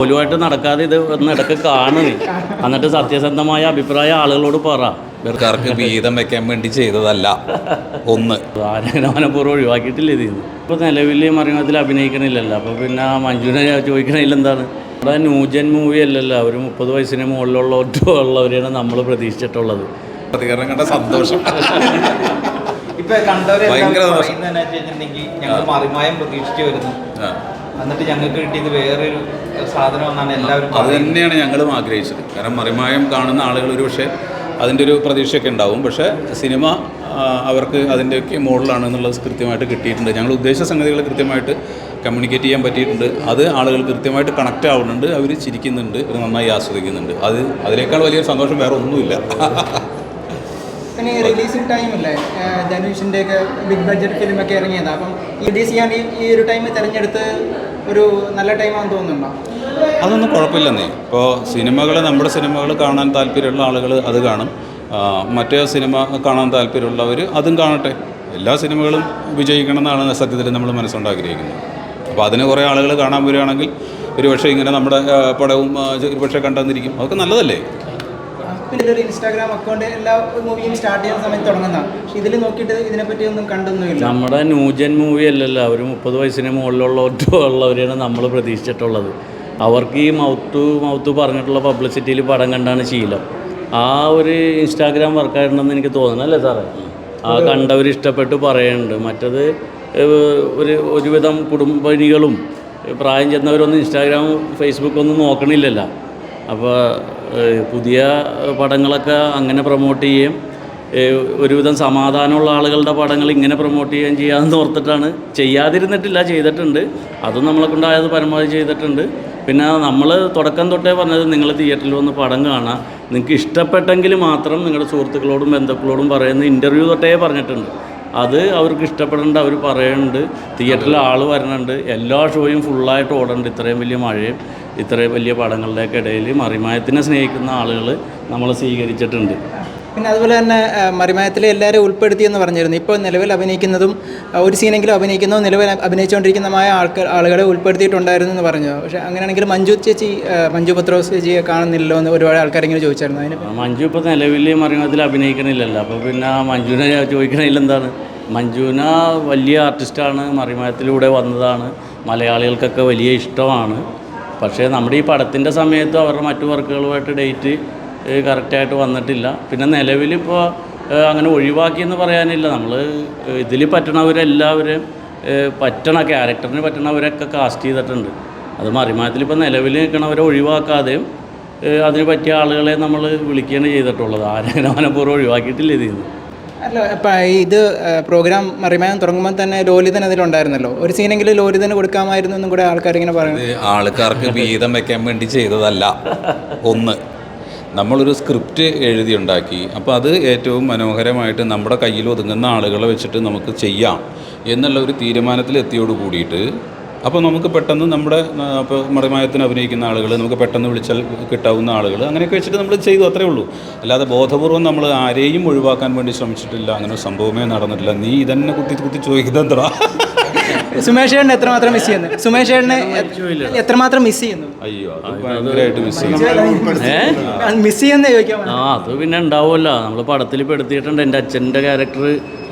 പോലുമായിട്ട് നടക്കാതെ ഇത് ഒന്ന് ഇടയ്ക്ക് കാണണേ. എന്നിട്ട് സത്യസന്ധമായ അഭിപ്രായം ആളുകളോട് പറ. വെറുതെ ആൾക്കാർക്ക് വീതം വെക്കാൻ വേണ്ടി ചെയ്തതല്ല. ഒന്ന്. ആരോഗ്യപൂർവം ഒഴിവാക്കിയിട്ടില്ല ഇത്. ഇപ്പോൾ നിലവിൽ മറിയത്തിൽ അഭിനയിക്കണില്ലല്ലോ. അപ്പോൾ പിന്നെ മഞ്ജുനെ ചോദിക്കണില്ല എന്താണ്? ഇവിടെ ന്യൂജൻ മൂവി അല്ലല്ലോ. ഒരു മുപ്പത് വയസ്സിന് മുകളിലുള്ള ഉള്ളവരെയാണ് നമ്മൾ പ്രതീക്ഷിച്ചിട്ടുള്ളത്. പ്രതികരണം കണ്ട സന്തോഷം. ഇപ്പൊ കണ്ടവരെ ഭയങ്കര ഞങ്ങൾ മറിമായം പ്രതീക്ഷിച്ചു വരുന്നു. ആ. എന്നിട്ട് ഞങ്ങൾക്ക് കിട്ടിയത് വേറൊരു സാധനം എന്നാണ് എല്ലാവരും അത് തന്നെയാണ് ഞങ്ങളും ആഗ്രഹിച്ചത്. കാരണം മറിമായം കാണുന്ന ആളുകൾ ഒരു പക്ഷേ അതിന്റെ ഒരു പ്രതീക്ഷയൊക്കെ ഉണ്ടാവും. പക്ഷേ സിനിമ അവർക്ക് അതിന്റെയൊക്കെ മോഡലാണ് എന്നുള്ളത് കൃത്യമായിട്ട് കിട്ടിയിട്ടുണ്ട്. ഞങ്ങൾ ഉദ്ദേശിച്ച സംഗതികൾ കൃത്യമായിട്ട് കമ്മ്യൂണിക്കേറ്റ് ചെയ്യാൻ പറ്റിയിട്ടുണ്ട്. അത് ആളുകൾ കൃത്യമായിട്ട് കണക്റ്റ് ആവുന്നുണ്ട്. അവർ ചിരിക്കുന്നുണ്ട്. അവർ നന്നായി ആസ്വദിക്കുന്നുണ്ട്. അത് അതിനേക്കാൾ വലിയ സന്തോഷം വേറെ ഒന്നുമില്ല. പിന്നെ റിലീസിംഗ് ടൈമില്ലേ ബിഗ് ബഡ്ജറ്റ് ഫിലിമൊക്കെ ഇറങ്ങിയതാണ് അപ്പം റിലീസ് ചെയ്യാൻ ഈ- ഈ ഒരു ടൈം തിരഞ്ഞെടുത്ത് ഒരു നല്ല ടൈമാണെന്ന് തോന്നുന്നുണ്ടോ? അതൊന്നും കുഴപ്പമില്ലെന്നേ ഇപ്പോൾ സിനിമകൾ നമ്മുടെ സിനിമകൾ കാണാൻ താല്പര്യമുള്ള ആളുകൾ അത് കാണും. മറ്റേ സിനിമ കാണാൻ താല്പര്യമുള്ളവർ അതും കാണട്ടെ. എല്ലാ സിനിമകളും വിജയിക്കണം എന്നാണ് സത്യത്തിൽ നമ്മൾ മനസ്സുകൊണ്ട് ആഗ്രഹിക്കുന്നത് അപ്പോൾ അതിന് കുറേ ആളുകൾ കാണാൻ വരികയാണെങ്കിൽ ഒരുപക്ഷെ ഇങ്ങനെ നമ്മുടെ പടവും ഒരുപക്ഷെ കണ്ടെന്നിരിക്കും അതൊക്കെ നല്ലതല്ലേ? പിന്നെ ഇൻസ്റ്റാഗ്രാം അക്കൗണ്ട് എല്ലാ മൂവിയും സ്റ്റാർട്ട് ചെയ്യുന്ന സമയത്ത് തുടങ്ങുന്നതാണ്. പക്ഷെ ഇതിൽ നോക്കിയിട്ട് ഇതിനെപ്പറ്റി ഒന്നും കണ്ടൊന്നുമില്ല. നമ്മുടെ ന്യൂജൻ മൂവി അല്ലല്ലോ. ഒരു മുപ്പത് വയസ്സിന് മുകളിലുള്ള ഉള്ളവരെയാണ് നമ്മൾ പ്രതീക്ഷിച്ചിട്ടുള്ളത്. അവർക്ക് ഈ മൗത്ത് ടു മൗത്ത് പറഞ്ഞിട്ടുള്ള പബ്ലിസിറ്റിയിൽ പടം കണ്ടാണ് ശീലം. ആ ഒരു ഇൻസ്റ്റാഗ്രാം വർക്കായിട്ടുണ്ടെന്ന് എനിക്ക് തോന്നുന്നു അല്ലേ സാറേ? ആ കണ്ടവർ ഇഷ്ടപ്പെട്ട് പറയുന്നുണ്ട്. മറ്റത് ഒരു ഒരുവിധം കുടുംബിനികളും പ്രായം ചെന്നവരൊന്നും ഇൻസ്റ്റാഗ്രാം ഫേസ്ബുക്കൊന്നും നോക്കണില്ലല്ലോ. അപ്പോൾ പുതിയ പടങ്ങളൊക്കെ അങ്ങനെ പ്രൊമോട്ട് ചെയ്യുകയും ഒരുവിധം സമാധാനമുള്ള ആളുകളുടെ പടങ്ങൾ ഇങ്ങനെ പ്രൊമോട്ട് ചെയ്യുകയും ചെയ്യാമെന്ന് ഓർത്തിട്ടാണ് ചെയ്യാതിരുന്നിട്ടില്ല ചെയ്തിട്ടുണ്ട്. അതും നമ്മളെ കൊണ്ടായത് പരമാവധി ചെയ്തിട്ടുണ്ട്. പിന്നെ നമ്മൾ തുടക്കം തൊട്ടേ പറഞ്ഞത് നിങ്ങൾ തിയേറ്ററിൽ വന്ന് പടം കാണുക നിങ്ങൾക്ക് ഇഷ്ടപ്പെട്ടെങ്കിൽ മാത്രം നിങ്ങളുടെ സുഹൃത്തുക്കളോടും ബന്ധുക്കളോടും പറയുന്ന ഇന്റർവ്യൂ തൊട്ടേ പറഞ്ഞിട്ടുണ്ട്. അത് അവർക്ക് ഇഷ്ടപ്പെടേണ്ട അവർ പറയുന്നുണ്ട് തിയേറ്ററിൽ ആൾ വരണുണ്ട്. എല്ലാ ഷോയും ഫുള്ളായിട്ട് ഓടുന്നുണ്ട് ഇത്രയും വലിയ മഴയും ഇത്രയും വലിയ പടങ്ങളുടെയൊക്കെ ഇടയിൽ മറിമായത്തിനെ സ്നേഹിക്കുന്ന ആളുകൾ നമ്മളെ സ്വീകരിച്ചിട്ടുണ്ട്. പിന്നെ അതുപോലെ തന്നെ മറിമായത്തിലെ എല്ലാവരും ഉൾപ്പെടുത്തിയെന്ന് പറഞ്ഞിരുന്നു. ഇപ്പോൾ നിലവിൽ അഭിനയിക്കുന്നതും ഒരു സീനെങ്കിലും അഭിനയിക്കുന്നോ നിലവിൽ അഭിനയിച്ചുകൊണ്ടിരിക്കുന്നതുമായ ആൾക്കാർ ആളുകളെ ഉൾപ്പെടുത്തിയിട്ടുണ്ടായിരുന്നു എന്ന് പറഞ്ഞു. പക്ഷേ അങ്ങനെയാണെങ്കിൽ മഞ്ജു ചേച്ചി മഞ്ജു പത്രോസ് ചേച്ചിയെ കാണുന്നില്ലല്ലോ എന്ന് ഒരുപാട് ആൾക്കാർ ഇങ്ങനെ ചോദിച്ചായിരുന്നു. അതിന് മഞ്ജു ഇപ്പോൾ നിലവിൽ മറിമത്തിൽ അഭിനയിക്കണില്ലല്ലോ. അപ്പോൾ പിന്നെ മഞ്ജുവിനെ ചോദിക്കണില്ല എന്താണ്? മഞ്ജുവിന വലിയ ആർട്ടിസ്റ്റാണ് മറിമയത്തിലൂടെ വന്നതാണ്. മലയാളികൾക്കൊക്കെ വലിയ ഇഷ്ടമാണ്. പക്ഷേ നമ്മുടെ ഈ പടത്തിന്റെ സമയത്ത് അവരുടെ മറ്റു വർക്കുകളുമായിട്ട് ഡേറ്റ് കറക്റ്റായിട്ട് വന്നിട്ടില്ല. പിന്നെ നിലവിലിപ്പോൾ അങ്ങനെ ഒഴിവാക്കിയെന്ന് പറയാനില്ല. നമ്മൾ ഇതിൽ പറ്റണവരെല്ലാവരും പറ്റണ ക്യാരക്ടറിന് പറ്റണവരൊക്കെ കാസ്റ്റ് ചെയ്തിട്ടുണ്ട്. അത് മറിമായത്തിൽ ഇപ്പോൾ നിലവിൽ നിൽക്കണവരെ ഒഴിവാക്കാതെയും അതിന് പറ്റിയ ആളുകളെ നമ്മൾ വിളിക്കുകയാണ് ചെയ്തിട്ടുള്ളത്. ആരെങ്കിലും മനഃപൂർവം ഒഴിവാക്കിയിട്ടില്ല ഇതിൽ നിന്ന് അല്ല ഇപ്പം ഇത് പ്രോഗ്രാം മറിമായം തുടങ്ങുമ്പോൾ തന്നെ ലോലിതൻ അതിലുണ്ടായിരുന്നല്ലോ. ഒരു സീനെങ്കിലും ലോലിതന് കൊടുക്കാമായിരുന്നു എന്നും കൂടെ ആൾക്കാർ ഇങ്ങനെ പറയുന്നു. ഇത് ആൾക്കാർക്ക് വീതം വെക്കാൻ വേണ്ടി ചെയ്തതല്ല. ഒന്ന്. നമ്മളൊരു സ്ക്രിപ്റ്റ് എഴുതിയുണ്ടാക്കി അപ്പോൾ അത് ഏറ്റവും മനോഹരമായിട്ട് നമ്മുടെ കയ്യിൽ ഒതുങ്ങുന്ന ആളുകളെ വെച്ചിട്ട് നമുക്ക് ചെയ്യാം എന്നുള്ള ഒരു തീരുമാനത്തിൽ എത്തിയോട് കൂടിയിട്ട് അപ്പോൾ നമുക്ക് പെട്ടെന്ന് നമ്മുടെ ഇപ്പോൾ മറിമായത്തിന് അഭിനയിക്കുന്ന ആളുകൾ നമുക്ക് പെട്ടെന്ന് വിളിച്ചാൽ കിട്ടാവുന്ന ആളുകൾ അങ്ങനെയൊക്കെ വെച്ചിട്ട് നമ്മൾ ചെയ്തു അത്രേ ഉള്ളൂ. അല്ലാതെ ബോധപൂർവം നമ്മൾ ആരെയും ഒഴിവാക്കാൻ വേണ്ടി ശ്രമിച്ചിട്ടില്ല അങ്ങനെ സംഭവമേ നടന്നിട്ടില്ല. നീ ഇതന്നെ കുത്തി കുത്തി ചോദിക്കുന്നത് എന്താ സുമേഷ് ചേട്ടൻ എത്രമാത്രം മിസ് ചെയ്യുന്നു? സുമേഷ് ചേട്ടനെ എത്രമാത്രം മിസ് ചെയ്യുന്നു? അയ്യോ ഭയങ്കരമായിട്ട് മിസ് ചെയ്യുന്നു. മിസ് ചെയ്യുന്ന ചോദിക്കാം ആ അത് പിന്നെ ഉണ്ടാവുമല്ലോ. നമ്മൾ പടത്തിൽ പെടുത്തിയിട്ടുണ്ട് എന്റെ അച്ഛന്റെ ക്യാരക്ടർ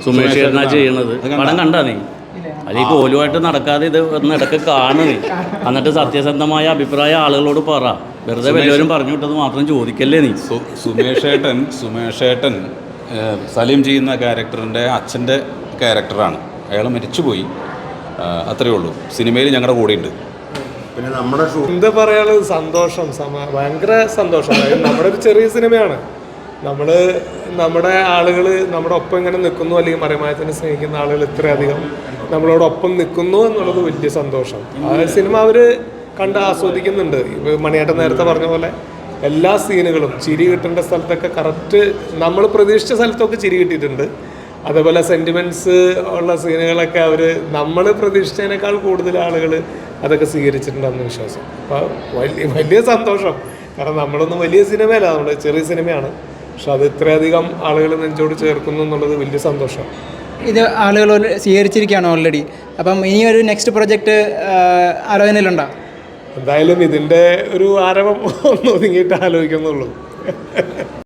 സുമേഷ് ചേട്ടനാ ചെയ്യണത്. പടം കണ്ടാ നീ? അത് ഈ കോലുമായിട്ട് നടക്കാതെ ഇത് ഒന്ന് കാണുന്നു എന്നിട്ട് സത്യസന്ധമായ അഭിപ്രായം ആളുകളോട് പറ. വെറുതെ വല്ലവരും പറഞ്ഞു വിട്ടത് മാത്രം ചോദിക്കല്ലേ നീ? സുമേഷേട്ടൻ സുമേഷേട്ടൻ സലീം ചെയ്യുന്ന ക്യാരക്ടറിന്റെ അച്ഛന്റെ ക്യാരക്ടറാണ് അയാൾ മരിച്ചുപോയി. അത്രയേ ഉള്ളൂ. സിനിമയിൽ ഞങ്ങളുടെ കൂടെയുണ്ട്. പിന്നെ നമ്മുടെ ഷൂ എന്താ പറയാനുള്ളത് സന്തോഷം. സമാ ഭയങ്കര സന്തോഷം. അതായത് നമ്മുടെ ഒരു ചെറിയ സിനിമയാണ്. നമ്മൾ നമ്മുടെ ആളുകൾ നമ്മുടെ ഒപ്പം ഇങ്ങനെ നിൽക്കുന്നു അല്ലെങ്കിൽ മറിമായത്തിനെ സ്നേഹിക്കുന്ന ആളുകൾ ഇത്രയധികം നമ്മളോടൊപ്പം നിൽക്കുന്നു എന്നുള്ളത് വലിയ സന്തോഷം. ആ സിനിമ അവർ കണ്ട് ആസ്വദിക്കുന്നുണ്ട്. ഇപ്പൊ മണിയേട്ടൻ നേരത്തെ പറഞ്ഞ പോലെ എല്ലാ സീനുകളും ചിരി കിട്ടേണ്ട സ്ഥലത്തൊക്കെ കറക്റ്റ് നമ്മൾ പ്രതീക്ഷിച്ച സ്ഥലത്തൊക്കെ ചിരി കിട്ടിയിട്ടുണ്ട്. അതേപോലെ സെന്റിമെന്റ്സ് ഉള്ള സീനുകളൊക്കെ അവർ നമ്മൾ പ്രതീക്ഷിച്ചതിനേക്കാൾ കൂടുതൽ ആളുകൾ അതൊക്കെ സ്വീകരിച്ചിട്ടുണ്ടെന്ന് വിശ്വാസം. അപ്പോൾ വലിയ വലിയ സന്തോഷം. കാരണം നമ്മളൊന്നും വലിയ സിനിമയല്ല നമ്മൾ ചെറിയ സിനിമയാണ് പക്ഷെ അത് ഇത്രയധികം ആളുകൾ നെഞ്ചോട് ചേർക്കുന്നു എന്നുള്ളത് വലിയ സന്തോഷം. ഇത് ആളുകൾ സ്വീകരിച്ചിരിക്കുകയാണ് ഓൾറെഡി അപ്പം ഇനി ഒരു നെക്സ്റ്റ് പ്രൊജക്റ്റ് ആലോചനയിലുണ്ടോ? എന്തായാലും ഇതിന്റെ ഒരു ആരവം ഒന്ന് ഒതുങ്ങിയിട്ട് ആലോചിക്കുന്നുള്ളൂ.